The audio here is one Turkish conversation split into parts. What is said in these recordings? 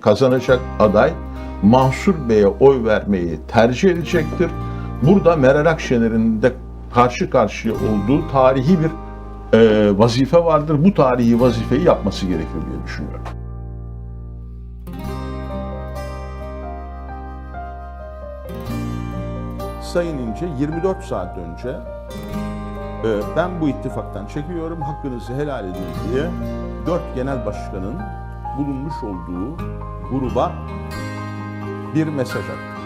kazanacak aday Mansur Bey'e oy vermeyi tercih edecektir. Burada Meral Akşener'in de karşı karşıya olduğu tarihi bir e, vazife vardır. Bu tarihi vazifeyi yapması gerekir diye düşünüyorum. Sayın İnce 24 saat önce e, ben bu ittifaktan çekiyorum, hakkınızı helal edin diye dört genel başkanın bulunmuş olduğu gruba bir mesaj attı.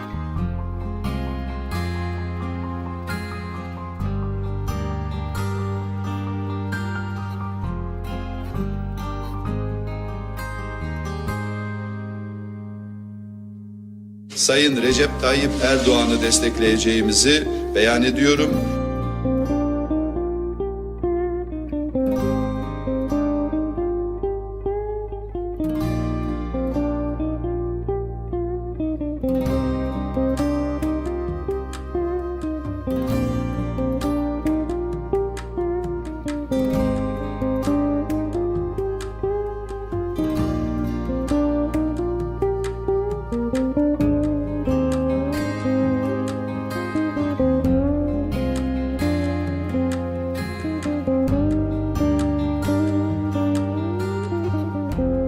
Sayın Recep Tayyip Erdoğan'ı destekleyeceğimizi beyan ediyorum.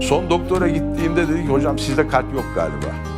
Son doktora gittiğimde dedi ki hocam sizde kalp yok galiba.